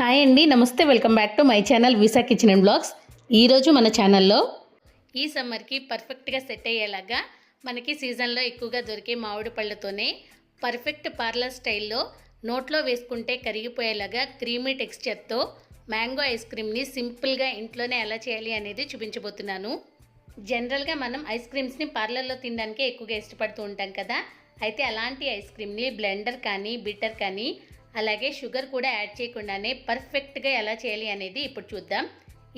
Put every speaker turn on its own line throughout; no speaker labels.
Hi అండి నమస్తే welcome back to my channel visa kitchen and blogs. ఈరోజు మన ఛానల్లో ఈ సమ్మర్కి పర్ఫెక్ట్గా సెట్ అయ్యేలాగా మనకి సీజన్లో ఎక్కువగా దొరికే మామిడి పళ్ళతోనే పర్ఫెక్ట్ పార్లర్ స్టైల్లో నోట్లో వేసుకుంటే కరిగిపోయేలాగా క్రీమీ టెక్స్చర్తో మ్యాంగో ఐస్ క్రీమ్ని సింపుల్గా ఇంట్లోనే ఎలా చేయాలి అనేది చూపించబోతున్నాను. జనరల్గా మనం ఐస్ క్రీమ్స్ని పార్లర్లో తినడానికే ఎక్కువగా ఇష్టపడుతూ ఉంటాం కదా. అయితే అలాంటి ఐస్ క్రీమ్ని బ్లెండర్ కానీ బిటర్ కానీ అలాగే షుగర్ కూడా యాడ్ చేయకుండానే పర్ఫెక్ట్గా ఎలా చేయాలి అనేది ఇప్పుడు చూద్దాం.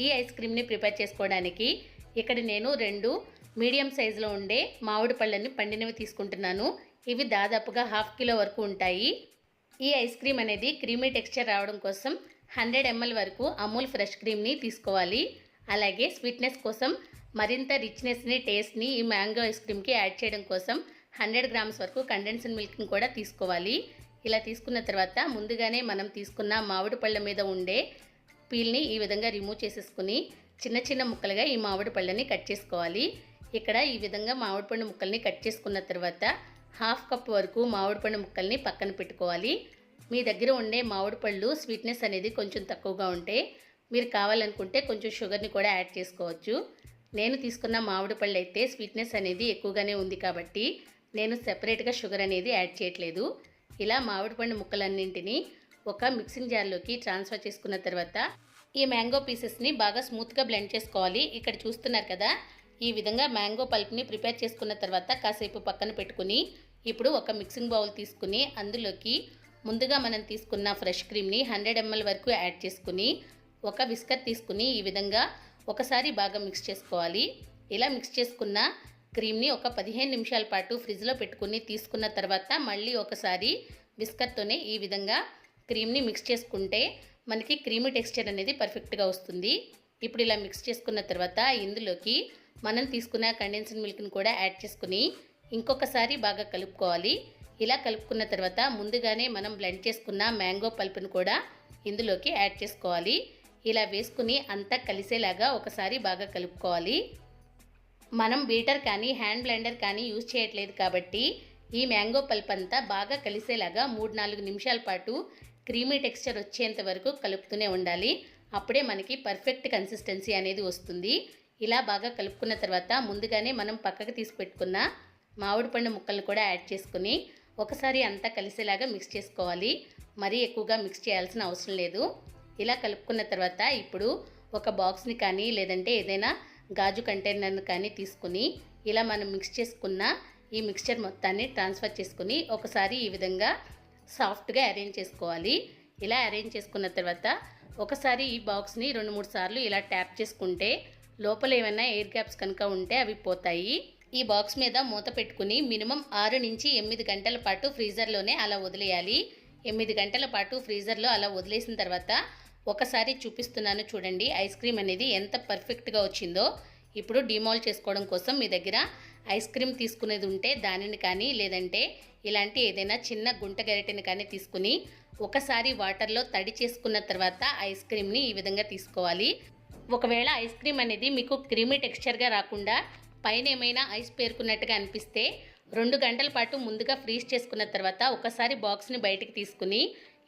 ఈ ఐస్ క్రీమ్ని ప్రిపేర్ చేసుకోవడానికి ఇక్కడ నేను రెండు మీడియం సైజులో ఉండే మామిడి పళ్ళని పండినవి తీసుకుంటున్నాను. ఇవి దాదాపుగా హాఫ్ కిలో వరకు ఉంటాయి. ఈ ఐస్ క్రీమ్ అనేది క్రీమీ టెక్స్చర్ రావడం కోసం హండ్రెడ్ ఎంఎల్ వరకు అమూల్ ఫ్రెష్ క్రీమ్ని తీసుకోవాలి. అలాగే స్వీట్నెస్ కోసం మరింత రిచ్నెస్ని టేస్ట్ని ఈ మ్యాంగో ఐస్ క్రీమ్కి యాడ్ చేయడం కోసం హండ్రెడ్ గ్రామ్స్ వరకు కండెన్స్డ్ మిల్క్ని కూడా తీసుకోవాలి. ఇలా తీసుకున్న తర్వాత ముందుగానే మనం తీసుకున్న మామిడి పళ్ళ మీద ఉండే పీల్ని ఈ విధంగా రిమూవ్ చేసేసుకుని చిన్న చిన్న ముక్కలుగా ఈ మామిడి పళ్ళని కట్ చేసుకోవాలి. ఇక్కడ ఈ విధంగా మామిడి పండు ముక్కల్ని కట్ చేసుకున్న తర్వాత హాఫ్ కప్ వరకు మామిడి పండు ముక్కల్ని పక్కన పెట్టుకోవాలి. మీ దగ్గర ఉండే మామిడి పళ్ళు స్వీట్నెస్ అనేది కొంచెం తక్కువగా ఉంటే మీరు కావాలనుకుంటే కొంచెం షుగర్ని కూడా యాడ్ చేసుకోవచ్చు. నేను తీసుకున్న మామిడి పళ్ళు అయితే స్వీట్నెస్ అనేది ఎక్కువగానే ఉంది కాబట్టి నేను సెపరేట్గా షుగర్ అనేది యాడ్ చేయట్లేదు. ఇలా మామిడి పండు ముక్కలన్నింటినీ ఒక మిక్సింగ్ జార్లోకి ట్రాన్స్ఫర్ చేసుకున్న తర్వాత ఈ మ్యాంగో పీసెస్ని బాగా స్మూత్గా బ్లెండ్ చేసుకోవాలి. ఇక్కడ చూస్తున్నారు కదా ఈ విధంగా మ్యాంగో పల్ప్ని ప్రిపేర్ చేసుకున్న తర్వాత కాసేపు పక్కన పెట్టుకుని ఇప్పుడు ఒక మిక్సింగ్ బౌల్ తీసుకుని అందులోకి ముందుగా మనం తీసుకున్న ఫ్రెష్ క్రీమ్ని హండ్రెడ్ ఎంఎల్ వరకు యాడ్ చేసుకుని ఒక విస్కర్ తీసుకుని ఈ విధంగా ఒకసారి బాగా మిక్స్ చేసుకోవాలి. ఇలా మిక్స్ చేసుకున్న క్రీమ్ని ఒక పదిహేను నిమిషాల పాటు ఫ్రిడ్జ్లో పెట్టుకుని తీసుకున్న తర్వాత మళ్ళీ ఒకసారి బిస్కట్తోనే ఈ విధంగా క్రీమ్ని మిక్స్ చేసుకుంటే మనకి క్రీమీ టెక్స్చర్ అనేది పర్ఫెక్ట్గా వస్తుంది. ఇప్పుడు ఇలా మిక్స్ చేసుకున్న తర్వాత ఇందులోకి మనం తీసుకున్న కండెన్స్డ్ మిల్క్ని కూడా యాడ్ చేసుకుని ఇంకొకసారి బాగా కలుపుకోవాలి. ఇలా కలుపుకున్న తర్వాత ముందుగానే మనం బ్లెండ్ చేసుకున్న మ్యాంగో పల్పును కూడా ఇందులోకి యాడ్ చేసుకోవాలి. ఇలా వేసుకుని అంతా కలిసేలాగా ఒకసారి బాగా కలుపుకోవాలి. మనం బీటర్ కానీ హ్యాండ్ బ్లెండర్ కానీ యూజ్ చేయట్లేదు కాబట్టి ఈ మ్యాంగో పల్ప్ అంతా బాగా కలిసేలాగా మూడు నాలుగు నిమిషాల పాటు క్రీమీ టెక్స్చర్ వచ్చేంత వరకు కలుపుతూనే ఉండాలి. అప్పుడే మనకి పర్ఫెక్ట్ కన్సిస్టెన్సీ అనేది వస్తుంది. ఇలా బాగా కలుపుకున్న తర్వాత ముందుగానే మనం పక్కకు తీసి పెట్టుకున్న మామిడి పండు ముక్కలను కూడా యాడ్ చేసుకుని ఒకసారి అంతా కలిసేలాగా మిక్స్ చేసుకోవాలి. మరీ ఎక్కువగా మిక్స్ చేయాల్సిన అవసరం లేదు. ఇలా కలుపుకున్న తర్వాత ఇప్పుడు ఒక బాక్స్ని కానీ లేదంటే ఏదైనా గాజు కంటైనర్ని కానీ తీసుకుని ఇలా మనం మిక్స్ చేసుకున్న ఈ మిక్స్చర్ మొత్తాన్ని ట్రాన్స్ఫర్ చేసుకుని ఒకసారి ఈ విధంగా సాఫ్ట్గా అరేంజ్ చేసుకోవాలి. ఇలా అరేంజ్ చేసుకున్న తర్వాత ఒకసారి ఈ బాక్స్ని రెండు మూడు సార్లు ఇలా ట్యాప్ చేసుకుంటే లోపల ఏమైనా ఎయిర్ గ్యాప్స్ కనుక ఉంటే అవి పోతాయి. ఈ బాక్స్ మీద మూత పెట్టుకుని మినిమం ఆరు నుంచి ఎనిమిది గంటల పాటు ఫ్రీజర్లోనే అలా వదిలేయాలి. ఎనిమిది గంటల పాటు ఫ్రీజర్లో అలా వదిలేసిన తర్వాత ఒకసారి చూపిస్తున్నాను చూడండి. ఐస్ క్రీమ్ అనేది ఎంత పర్ఫెక్ట్గా వచ్చిందో. ఇప్పుడు డిమాల్ చేసుకోవడం కోసం మీ దగ్గర ఐస్ క్రీమ్ తీసుకునేది ఉంటే దానిని కానీ లేదంటే ఇలాంటి ఏదైనా చిన్న గుంట గరిటెని కానీ తీసుకుని ఒకసారి వాటర్లో తడి చేసుకున్న తర్వాత ఐస్ క్రీమ్ని ఈ విధంగా తీసుకోవాలి. ఒకవేళ ఐస్ క్రీమ్ అనేది మీకు క్రీమీ టెక్స్చర్గా రాకుండా పైన ఏమైనా ఐస్ పేరుకున్నట్టుగా అనిపిస్తే రెండు గంటల పాటు ముందుగా ఫ్రీజ్ చేసుకున్న తర్వాత ఒకసారి బాక్స్ని బయటికి తీసుకుని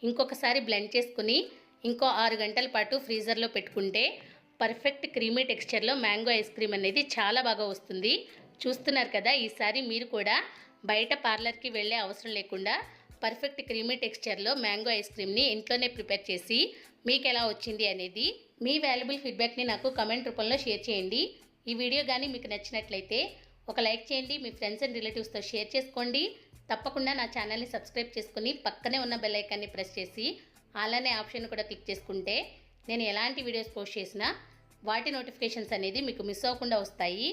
ఇంకొకసారి బ్లెండ్ చేసుకుని ఇంకో ఆరు గంటల పాటు ఫ్రీజర్లో పెట్టుకుంటే పర్ఫెక్ట్ క్రీమీ టెక్స్చర్లో మ్యాంగో ఐస్ క్రీమ్ అనేది చాలా బాగా వస్తుంది. చూస్తున్నారు కదా ఈసారి మీరు కూడా బయట పార్లర్కి వెళ్ళే అవసరం లేకుండా పర్ఫెక్ట్ క్రీమీ టెక్స్చర్లో మ్యాంగో ఐస్ క్రీమ్ని ఇంట్లోనే ప్రిపేర్ చేసి మీకు ఎలా వచ్చింది అనేది మీ వాల్యుబుల్ ఫీడ్బ్యాక్ని నాకు కమెంట్ రూపంలో షేర్ చేయండి. ఈ వీడియో కానీ మీకు నచ్చినట్లయితే ఒక లైక్ చేయండి మీ ఫ్రెండ్స్ అండ్ రిలేటివ్స్తో షేర్ చేసుకోండి. తప్పకుండా నా ఛానల్ని సబ్స్క్రైబ్ చేసుకుని పక్కనే ఉన్న బెల్ ఐకాన్ని ప్రెస్ చేసి అలానే ఆప్షన్ కూడా క్లిక్ చేసుకుంటే నేను ఎలాంటి వీడియోస్ పోస్ట్ చేసినా వాటి నోటిఫికేషన్స్ అనేది మీకు మిస్ అవ్వకుండా వస్తాయి.